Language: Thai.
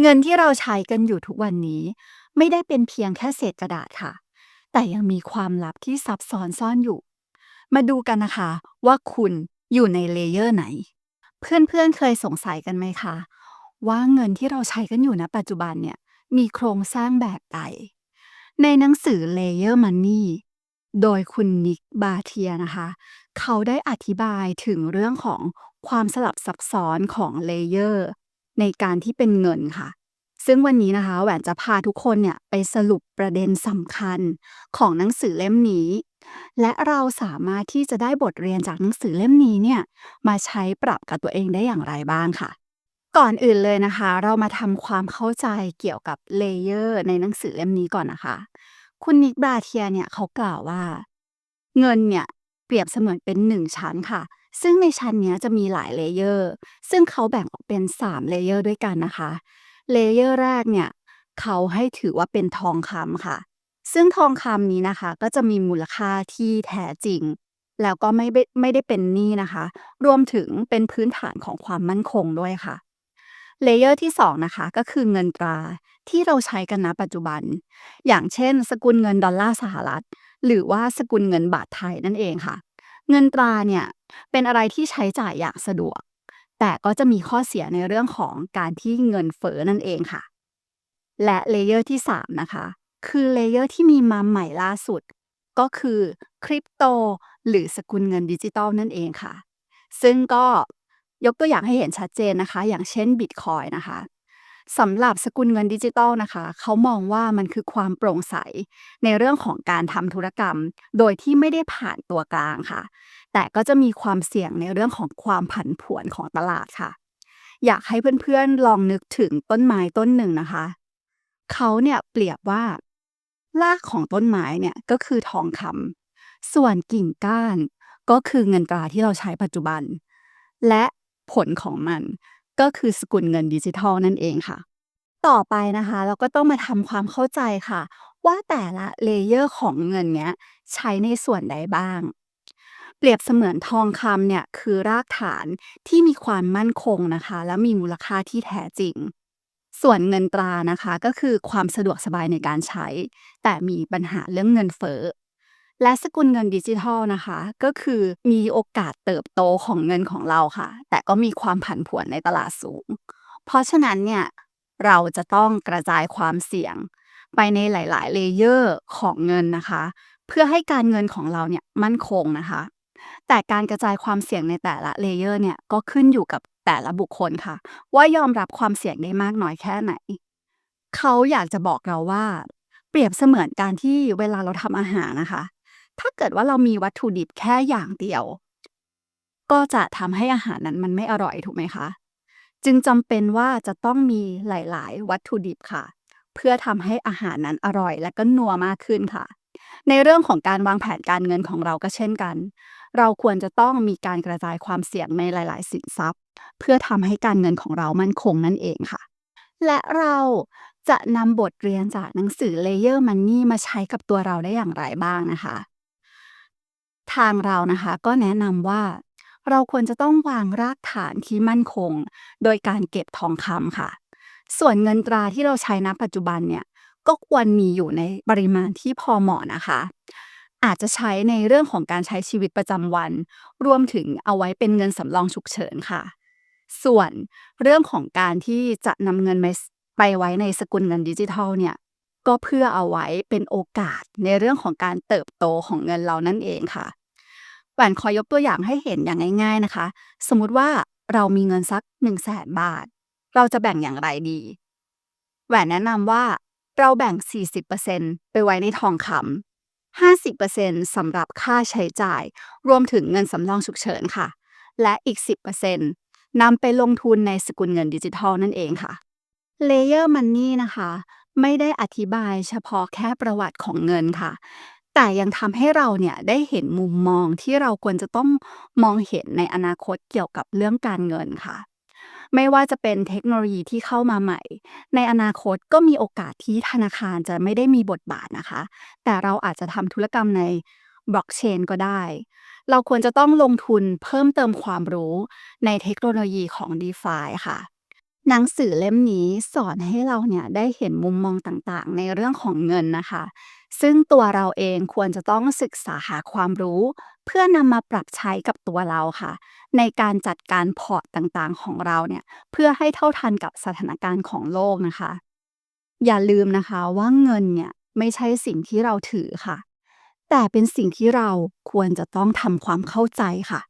เงินที่เราใช้กันอยู่ทุกวันนี้ ไม่ได้เป็นเพียงแค่เศษกระดาษค่ะ แต่ยังมีความลับที่ซับซ้อนซ่อนอยู่ มาดูกันนะคะว่าคุณอยู่ในเลเยอร์ไหน เพื่อนๆเคยสงสัยกันไหมคะ ว่าเงินที่เราใช้กันอยู่ณปัจจุบันเนี่ยมีโครงสร้างแบบใด ในหนังสือ Layer Money โดยคุณนิกบาเทียนะคะ เขาได้อธิบายถึงเรื่องของความสลับซับซ้อนของเลเยอร์ ในการที่เป็นเงินค่ะ ซึ่งวันนี้นะคะ แหวนจะพาทุกคนเนี่ยไปสรุปประเด็นสำคัญของหนังสือเล่มนี้ และเราสามารถที่จะได้บทเรียนจากหนังสือเล่มนี้เนี่ยมาใช้ปรับกับตัวเองได้อย่างไรบ้างค่ะก่อนอื่นเลยนะคะ เรามาทำความเข้าใจเกี่ยวกับเลเยอร์ในหนังสือเล่มนี้ก่อนนะคะ คุณนิกบาเทียเนี่ยเขากล่าวว่า เงินเนี่ยเปรียบเสมือนเป็นหนึ่งชั้นค่ะ ซึ่งในชั้นเนี้ยจะมีหลายเลเยอร์ ซึ่งเขาแบ่งออกเป็น 3 เลเยอร์ด้วยกันนะคะ เลเยอร์แรกเนี่ย เขาให้ถือว่าเป็นทองคำค่ะ ซึ่งทองคำนี้นะคะ ก็จะมีมูลค่าที่แท้จริง แล้วก็ไม่ได้ไม่ได้เป็นหนี้นะคะ รวมถึงเป็นพื้นฐานของความมั่นคงด้วยค่ะ เลเยอร์ที่ 2 นะคะ ก็คือเงินตราที่เราใช้กันณปัจจุบัน อย่างเช่น สกุลเงินดอลลาร์สหรัฐ หรือว่าสกุลเงินบาทไทยนั่นเองค่ะ เงินตราเนี่ย เป็นอะไรที่ใช้จ่ายอย่างสะดวก แต่ก็จะมีข้อเสียในเรื่องของการที่เงินเฟ้อนั่นเองค่ะ และเลเยอร์ที่ 3 นะคะ คือเลเยอร์ที่มีมาใหม่ล่าสุด ก็คือคริปโตหรือสกุลเงินดิจิตอลนั่นเองค่ะ ซึ่งก็ยกตัวอย่างให้เห็นชัดเจนนะคะ อย่างเช่นบิตคอยนะคะ สำหรับสกุลเงินดิจิตอลนะคะ เขามองว่ามันคือความโปร่งใส ในเรื่องของการทำธุรกรรม โดยที่ไม่ได้ผ่านตัวกลางค่ะ แต่ก็จะมีความเสี่ยงในเรื่องของความผันผวนของตลาดค่ะ อยากให้เพื่อนๆลองนึกถึงต้นไม้ต้นหนึ่งนะคะ เขาเนี่ยเปรียบว่ารากของต้นไม้เนี่ยก็คือทองคำส่วนกิ่งก้านก็คือเงินตราที่เราใช้ปัจจุบัน และผลของมัน ก็คือสกุลเงินดิจิทัลนั่นเองค่ะ ต่อไปนะคะ เราก็ต้องมาทำความเข้าใจค่ะ ว่าแต่ละเลเยอร์ของเงินเนี้ยใช้ในส่วนใดบ้าง เปรียบเสมือนทองคำเนี่ยคือรากฐานที่มีความมั่นคงนะคะ และมีมูลค่าที่แท้จริง ส่วนเงินตรานะคะก็คือความสะดวกสบายในการใช้ แต่มีปัญหาเรื่องเงินเฟ้อ และสกุลเงินดิจิทัลนะคะ ก็คือมีโอกาสเติบโตของเงินของเราค่ะ แต่ก็มีความผันผวนในตลาดสูง เพราะฉะนั้นเนี่ยเราจะต้องกระจายความเสี่ยง ไปในหลาย ๆ เลเยอร์ของเงินนะคะ เพื่อให้การเงินของเราเนี่ยมั่นคงนะคะ แต่การกระจายความเสี่ยงในแต่ละเลเยอร์เนี่ยก็ขึ้นอยู่กับแต่ละบุคคลค่ะ ว่ายอมรับความเสี่ยงได้มากน้อยแค่ไหน เขาอยากจะบอกเราว่า เปรียบเสมือนการที่เวลาเราทำอาหารนะคะ ถ้าเกิดว่าเรามีวัตถุดิบแค่อย่างเดียว ก็จะทำให้อาหารนั้นมันไม่อร่อยถูกไหมคะ จึงจำเป็นว่าจะต้องมีหลาย ๆ วัตถุดิบค่ะ เพื่อทำให้อาหารนั้นอร่อย และก็นัวมากขึ้นค่ะ ในเรื่องของการวางแผนการเงินของเราก็เช่นกัน เราควรจะต้องมีการกระจายความเสี่ยงในหลาย ๆ สินทรัพย์ เพื่อทำให้การเงินของเรามั่นคงนั่นเองค่ะ และเราจะนำบทเรียนจากหนังสือ Layer Money มาใช้กับตัวเราได้อย่างไรบ้างนะคะ ทางเรานะคะ ก็แนะนำว่า เราควรจะต้องวางรากฐานที่มั่นคง โดยการเก็บทองคำค่ะ ส่วนเงินตราที่เราใช้ณปัจจุบันเนี่ย ก็ควรมีอยู่ในปริมาณที่พอเหมาะนะคะ อาจจะใช้ในเรื่องของการใช้ชีวิตประจำวัน รวมถึงเอาไว้เป็นเงินสำรองฉุกเฉินค่ะ ส่วนเรื่องของการที่จะนำเงินไปไปไว้ในสกุลเงินดิจิทัลเนี่ย ก็เพื่อเอาไว้เป็นโอกาสในเรื่องของการเติบโตของเงินเรานั่นเองค่ะแหวนขอยกตัวอย่างให้เห็นอย่างง่าย ๆนะคะ สมมุติว่าเรามีเงินสัก1 0 0 0 0แสนบาท เราจะแบ่งอย่างไรดี แหวนแนะนำว่าเราแบ่ง 40%ไปไว้ในทองคำ50%สำหรับค่าใช้จ่าย รวมถึงเงินสำรองฉุกเฉินค่ะ และอีก 10%นำไปลงทุนในสกุลเงินดิจิทัลนั่นเองค่ะ Layer Money นะคะ ไม่ได้อธิบายเฉพาะแค่ประวัติของเงินค่ะ แต่ยังทำให้เราเนี่ยได้เห็นมุมมองที่เราควรจะต้องมองเห็นในอนาคตเกี่ยวกับเรื่องการเงินค่ะ ไม่ว่าจะเป็นเทคโนโลยีที่เข้ามาใหม่ ในอนาคตก็มีโอกาสที่ธนาคารจะไม่ได้มีบทบาทนะคะ แต่เราอาจจะทำธุรกรรมในบล็อกเชนก็ได้ เราควรจะต้องลงทุนเพิ่มเติมความรู้ในเทคโนโลยีของ DeFi ค่ะ หนังสือเล่มนี้สอนให้เราเนี่ยได้เห็นมุมมองต่างๆ ในเรื่องของเงินนะคะ ซึ่งตัวเราเองควรจะต้องศึกษาหาความรู้ เพื่อนำมาปรับใช้กับตัวเราค่ะ ในการจัดการพอร์ตต่างๆของเราเนี่ย เพื่อให้เท่าทันกับสถานการณ์ของโลกนะคะ อย่าลืมนะคะว่าเงินเนี่ยไม่ใช่สิ่งที่เราถือค่ะ แต่เป็นสิ่งที่เราควรจะต้องทำความเข้าใจค่ะ